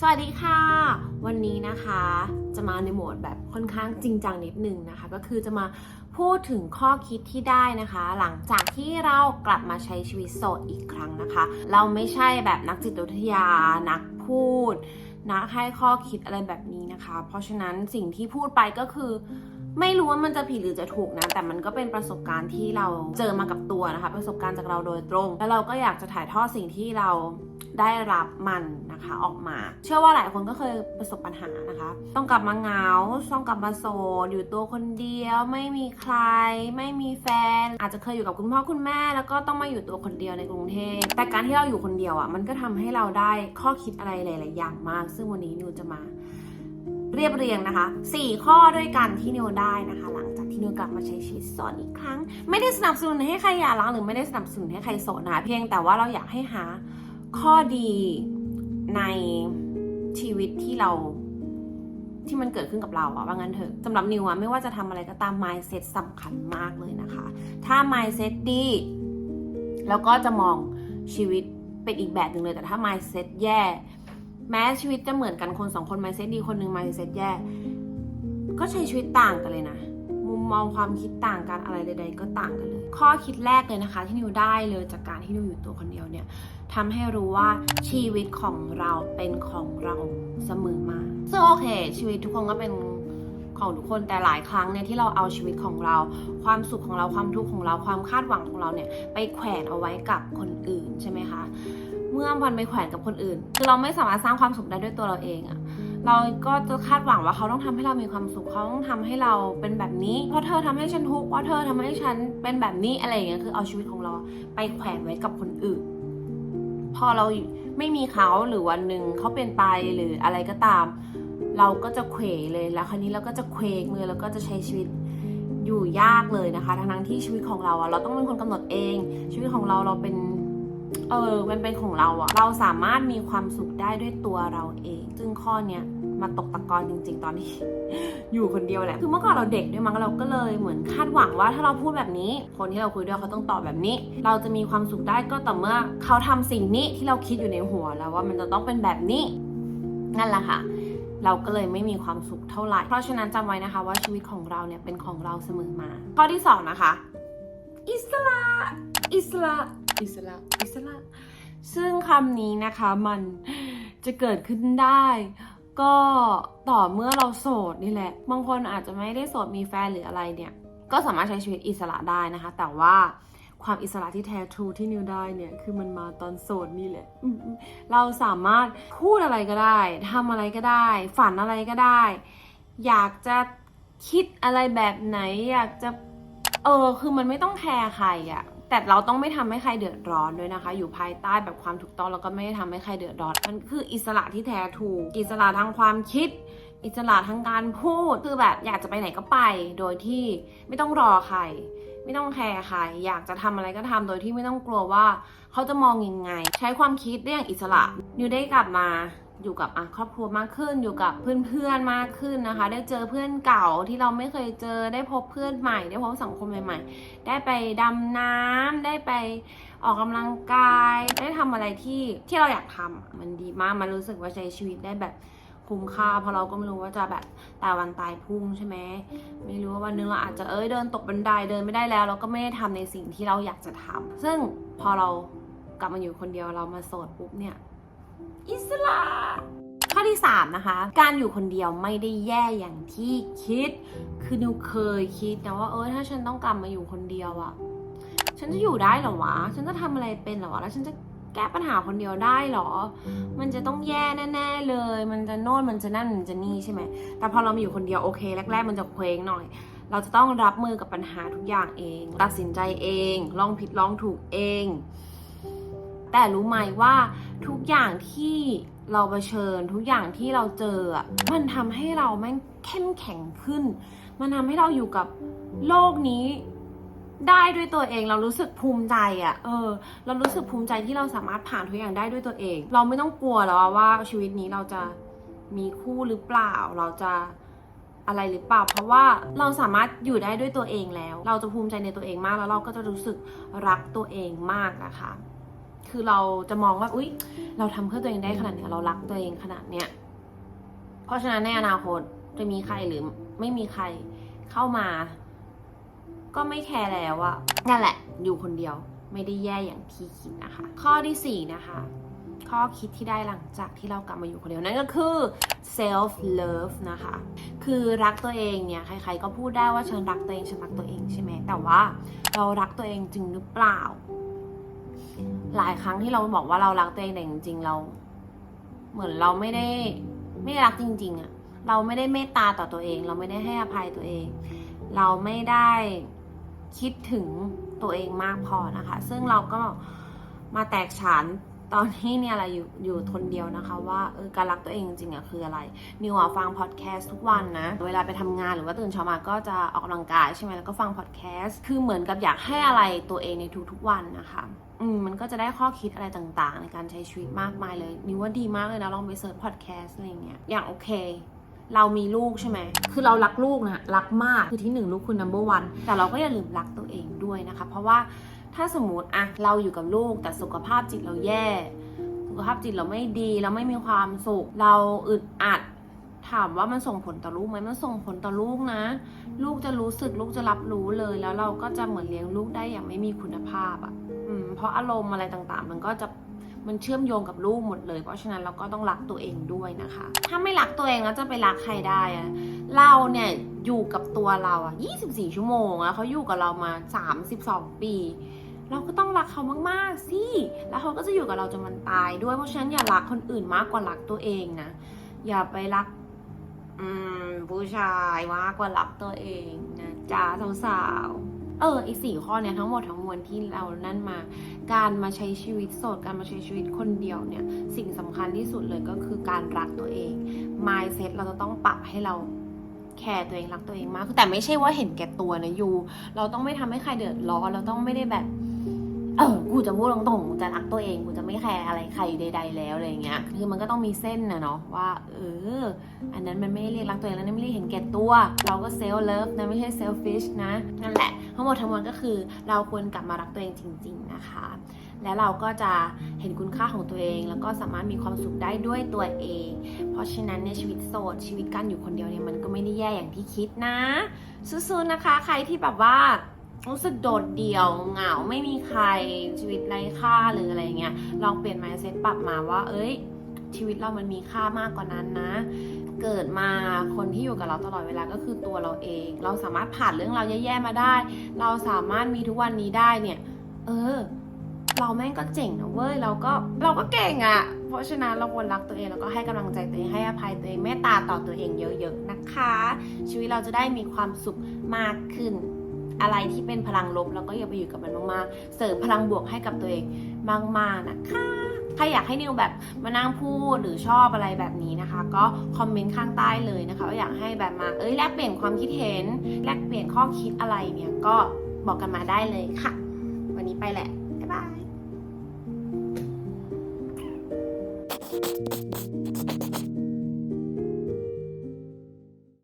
สวัสดีค่ะ วันนี้นะคะจะมาในโหมดแบบค่อนข้างจริงจังนิดนึงนะคะ ก็คือจะมาพูดถึงข้อคิดที่ได้นะคะ หลังจากที่เรากลับมาใช้ชีวิตโสดอีกครั้งนะคะ เราไม่ใช่แบบนักจิตวิทยานักพูด นักให้ข้อคิดอะไรแบบนี้นะคะ เพราะฉะนั้นสิ่งที่พูดไปก็คือ ไม่รู้ว่ามันจะผิดหรือจะถูกนะ แต่มันก็เป็นประสบการณ์ที่เราเจอมากับตัวนะคะ ประสบการณ์จากเราโดยตรง แล้วเราก็อยากจะถ่ายทอดสิ่งที่เราได้รับมันนะคะออกมา เชื่อว่าหลายคนก็เคยประสบปัญหานะคะ ต้องกลับมาเหงา ต้องกลับมาโสดอยู่ตัวคนเดียว ไม่มีใคร ไม่มีแฟน อาจจะเคยอยู่กับคุณพ่อคุณแม่ แล้วก็ต้องมาอยู่ตัวคนเดียวในกรุงเทพแต่การที่เราอยู่คนเดียวอะมันก็ทำให้เราได้ข้อคิดอะไรหลายๆอย่างมาก ซึ่งวันนี้นิวจะมา เรียบเรียงนะคะ 4 ข้อด้วยกันที่นิวได้นะคะ หลังจากที่นิวกลับมาใช้ชีวิตโสดอีกครั้ง ไม่ได้สนับสนุนให้ใครหย่าร้างหรือไม่ได้สนับสนุนให้ใครโสดนะคะเพียงแต่ว่าเราอยากให้หาข้อดีในชีวิตที่เราที่มันเกิดขึ้นกับเราอะว่างั้นเถอะสำหรับนิวอะไม่ว่าจะทำอะไรก็ตาม mindset สำคัญมากเลยนะคะ ถ้า mindset ดีแล้วก็จะมองชีวิตเป็นอีกแบบหนึ่งเลยแต่ถ้า mindset แย่ แม้ชีวิตจะเหมือนกันคนสองคน mindset ดีคนหนึ่ง mindset แย่ ก็ใช้ชีวิตต่างกันเลยนะ มุมมองความคิดต่างกันอะไรใดๆก็ต่างกันเลย ข้อคิดแรกเลยนะคะ ที่นิวได้เลยจากการที่นิวอยู่ตัวคนเดียวเนี่ยทำให้รู้ว่าชีวิตของเราเป็นของเราเสมอมาซึ่งโอเค ชีวิตทุกคนก็เป็นของทุกคนแต่หลายครั้งเนี่ยที่เราเอาชีวิตของเรา ความสุขของเราความทุกข์ของเราความคาดหวังของเราเนี่ยไปแขวนเอาไว้กับคนอื่นใช่ไหมคะ มื่อมันไปแขวนกับคนอื่นคือเราไม่สามารถสร้างความสุขได้ด้วยตัวเราเองอะเราก็จะคาดหวังว่าเขาต้องทำให้เรามีความสุขเขาต้องทำให้เราเป็นแบบนี้ เพราะเธอทำให้ฉันทุกข์เพราะเธอทำให้ฉันเป็นแบบนี้อะไรอย่างเงี้ยคือเอาชีวิตของเราไปแขวนไว้กับคนอื่น พอเราไม่มีเขาหรือวันหนึ่งเขาเปลี่ยนไปหรืออะไรก็ตาม เราก็จะเขวเลยแล้วคราวนี้เราก็จะเคว้งเลยแล้วก็จะใช้ชีวิตอยู่ยากเลยนะคะ ทั้งที่ชีวิตของเราอะเราต้องเป็นคนกำหนดเอง ชีวิตของเราเราเป็น เออมันเป็นของเราอะเราสามารถมีความสุขได้ด้วยตัวเราเอง ซึ่งข้อเนี้ยมาตกตะกอนจริง ๆ ตอนที่อยู่คนเดียวแหละคือเมื่อก่อนเราเด็กด้วยมั้งเราก็เลยเหมือนคาดหวังว่าถ้าเราพูดแบบนี้ คนที่เราคุยด้วยเขาต้องตอบแบบนี้ เราจะมีความสุขได้ก็ต่อเมื่อเขาทำสิ่งนี้ที่เราคิดอยู่ในหัวแล้วว่ามันจะต้องเป็นแบบนี้นั่นแหละค่ะเราก็เลยไม่มีความสุขเท่าไหร่ เพราะฉะนั้นจำไว้นะคะว่าชีวิตของเราเนี่ยเป็นของเราเสมอมา ข้อที่สองนะคะ อิสระ อิสระ อิสระอิสระ ซึ่งคำนี้นะคะมันจะเกิดขึ้นได้ ก็ต่อเมื่อเราโสดนี่แหละ บางคนอาจจะไม่ได้โสดมีแฟนหรืออะไรเนี่ย ก็สามารถใช้ชีวิตอิสระได้นะคะ แต่ว่าความอิสระที่แท้ทรูที่นิวได้เนี่ย คือมันมาตอนโสดนี่แหละ เราสามารถพูดอะไรก็ได้ทำอะไรก็ได้ ฝันอะไรก็ได้ อยากจะคิดอะไรแบบไหน อยากจะ เออ คือมันไม่ต้องแคร์ใครอะ แต่เราต้องไม่ทำให้ใครเดือดร้อนด้วยนะคะ อยู่ภายใต้แบบความถูกต้องแล้วก็ไม่ได้ทำให้ใครเดือดร้อน มันคืออิสระที่แท้ถูก อิสระทางความคิด อิสระทางการพูด คือแบบอยากจะไปไหนก็ไป โดยที่ไม่ต้องรอใคร ไม่ต้องแคร์ใคร อยากจะทำอะไรก็ทำโดยที่ไม่ต้องกลัวว่า เขาจะมองยังไง ใช้ความคิดได้อย่างอิสระนิวได้กลับมา อยู่กับครอบครัวมากขึ้น อยู่กับเพื่อนๆมากขึ้นนะคะ ได้เจอเพื่อนเก่าที่เราไม่เคยเจอได้พบเพื่อนใหม่ ได้พบสังคมใหม่ๆ ได้ไปดำน้ำได้ไปออกกำลังกาย ได้ทำอะไรที่ที่เราอยากทำอะมันดีมากมันรู้สึกว่าใช้ชีวิตได้แบบคุ้มค่าเพราะเราก็ไม่รู้ว่าจะแบบตายวันตายพุ่งใช่ไหมไม่รู้ว่าวันหนึงเราอาจจะเอ้ยเดินตกบันไดเดินไม่ได้แล้ว เราก็ไม่ได้ทำในสิ่งที่เราอยากจะทำซึ่งพอเรากลับมาอยู่คนเดียวเรามาโสดปุ๊บเนี่ย อิสระข้อที่ 3 นะคะ การอยู่คนเดียวไม่ได้แย่อย่างที่คิด คือนิวเคยคิดนะว่าเออถ้าฉันต้องกลับมาอยู่คนเดียวอะฉันจะอยู่ได้หรอวะ ฉันจะทำอะไรเป็นหรอวะ แล้วฉันจะแก้ปัญหาคนเดียวได้หรอ มันจะต้องแย่แน่ๆเลย มันจะโน่น มันจะนั่น มันจะนี่ใช่ไหม แต่พอเรามาอยู่คนเดียวโอเค แรก ๆ มันจะเคว้งหน่อย เราจะต้องรับมือกับปัญหาทุกอย่างเอง ตัดสินใจเอง ลองผิดลองถูกเอง แต่รู้ไหมว่าทุกอย่างที่เราเผชิญทุกอย่างที่เราเจอ มันทำให้เราแม่งเข้มแข็งขึ้น มันทำให้เราอยู่กับโลกนี้ได้ด้วยตัวเองเรารู้สึกภูมิใจอะ่ะ เออ เรารู้สึกภูมิใจที่เราสามารถผ่านทุกอย่างได้ด้วยตัวเอง เราไม่ต้องกลัวแล้วอว่าชีวิตนี้เราจะมีคู่หรือเปล่า เราจะอะไรหรือเปล่า เพราะว่าเราสามารถอยู่ได้ด้วยตัวเองแล้ว เราจะภูมิใจในตัวเองมากแล้วเราก็จะรู้สึกรักตัวเองมากนะคะ คือเราจะมองว่า อุ๊ย เราทำเพื่อตัวเองได้ขนาดเนี้ยเรารักตัวเองขนาดเนี้ย เพราะฉะนั้นในอนาคตจะมีใครหรือไม่มีใครเข้ามา ก็ไม่แคร์แล้วอะนั่นแหละ อยู่คนเดียวไม่ได้แย่อย่างที่คิดนะคะ ข้อที่สี่นะคะ ข้อคิดที่ได้หลังจากที่เรากลับมาอยู่คนเดียวนั่นก็คือ self love นะคะ คือรักตัวเองเนี่ยใคร ๆ ก็พูดได้ว่าฉันรักตัวเองฉันรักตัวเองใช่ไหมแต่ว่าเรารักตัวเองจริงหรือเปล่า หลายครั้งที่เราบอกว่าเรารักตัวเองแต่จริงๆเรา เหมือนเราไม่ได้ไม่ได้รักจริง ๆอะเราไม่ได้เมตตาต่อตัวเอง เราไม่ได้ให้อภัยตัวเอง เราไม่ได้คิดถึงตัวเองมากพอนะคะ ซึ่งเราก็มาแตกฉาน ตอนที่เนี่ยอะไรอยู่อยู่ทนเดียวนะคะว่าเออการรักตัวเองจริงๆอะคืออะไร นิวอะฟังพอดแคสต์ทุกวันนะ เวลาไปทำงานหรือว่าตื่นเช้ามาก็จะออกกำลังกายใช่ไหมแล้วก็ฟังพอดแคสต์คือเหมือนกับอยากให้อะไรตัวเองในทุกๆวันนะคะอืมมันก็จะได้ข้อคิดอะไรต่างๆ ในการใช้ชีวิตมากมายเลย นิวว่าดีมากเลยนะลองไปเสิร์ชพอดแคสต์อะไรเงี้ยอย่างโอเคเรามีลูกใช่ไหม คือเรารักลูกนะรักมาก คือที่หนึ่งลูกคือ number one แต่เราก็อย่าลืมรักตัวเองด้วยนะคะ เพราะว่า ถ้าสมมติอะเราอยู่กับลูกแต่สุขภาพจิตเราแย่ สุขภาพจิตเราไม่ดี เราไม่มีความสุข เราอึดอัด ถามว่ามันส่งผลต่อลูกไหมมันส่งผลต่อลูกนะ ลูกจะรู้สึกลูกจะรับรู้เลย แล้วเราก็จะเหมือนเลี้ยงลูกได้อย่างไม่มีคุณภาพอะ่ะเพราะอารมณ์อะไรต่างๆ มันก็จะ มันเชื่อมโยงกับลูกหมดเลย เพราะฉะนั้นเราก็ต้องรักตัวเองด้วยนะคะ ถ้าไม่รักตัวเองแล้วจะไปรักใครได้อะเราเนี่ยอยู่กับตัวเราอะ24 ชั่วโมงแล้วเขาอยู่กับเรามา 32 ปี เราก็ต้องรักเขามากๆสิ แล้วเขาก็จะอยู่กับเราจนมันตายด้วย เพราะฉะนั้นอย่ารักคนอื่นมากกว่ารักตัวเองนะ อย่าไปรักอืมผู้ชายมากกว่ารักตัวเองนะจ้าสาวๆ เออไอสี่ข้อเนี่ยทั้งหมดทั้งมวลที่เรานั่นมา การมาใช้ชีวิตโสดการมาใช้ชีวิตคนเดียวเนี่ยสิ่งสำคัญที่สุดเลยก็คือการรักตัวเอง mindset เราจะต้องปรับให้เราแคร์ตัวเองรักตัวเองมากคือแต่ไม่ใช่ว่าเห็นแก่ตัวนะยู เราต้องไม่ทำให้ใครเดือดร้อน เราต้องไม่ได้แบบ เออกูจะพูดตรงๆกูจะรักตัวเองกูจะไม่แคร์อะไรใครใด ๆ แล้วอะไรเงี้ยคือมันก็ต้องมีเส้นนะเนาะว่าเอออันนั้นมันไม่ได้เรียกรักตัวเองแล้วนั่นไม่ได้เห็นแก่ตัว เราก็เซลล์เลิฟนะไม่ใช่เซลฟิชนะนั่นแหละทั้งหมดทั้งมวลก็คือเราควรกลับมารักตัวเองจริง ๆ นะคะ และเราก็จะเห็นคุณค่าของตัวเอง แล้วก็สามารถมีความสุขได้ด้วยตัวเอง เพราะฉะนั้นในชีวิตโสดชีวิตการอยู่คนเดียวเนี่ยมันก็ไม่ได้แย่อย่างที่คิดนะสู้ๆนะคะ ใครที่แบบว่า รู้สึกโดดเดี่ยวเหงาไม่มีใครชีวิตไร้ค่าหรืออะไรเงี้ยลองเปลี่ยน mindset ปรับมาว่า เอ้ย ชีวิตเรามันมีค่ามากกว่านั้นนะ เกิดมาคนที่อยู่กับเราตลอดเวลาก็คือตัวเราเอง เราสามารถผ่านเรื่องเราแย่ๆมาได้ เราสามารถมีทุกวันนี้ได้เนี่ย เออ เราแม่งก็เจ๋งนะเว้ยเราก็เราก็เก่งอะ่ะ เพราะฉะนั้นเราควรรักตัวเองแล้วก็ให้กำลังใจตัวเองให้อภัยตัวเองเมตตาต่อตัวเองเยอะ ๆนะคะ ชีวิตเราจะได้มีความสุขมากขึ้น อะไรที่เป็นพลังลบเราก็อย่าไปอยู่กับมันมากๆ เสริมพลังบวกให้กับตัวเองมากๆนะคะถ้าอยากให้นิวแบบมานั่งพูดหรือชอบอะไรแบบนี้นะคะ ก็คอมเมนต์ข้างใต้เลยนะคะว่าอยากให้แบบมาเอ้ยแลกเปลี่ยนความคิดเห็นแลกเปลี่ยนข้อคิดอะไรเนี่ยก็บอกกันมาได้เลยค่ะ วันนี้ไปแหละ บ๊ายบาย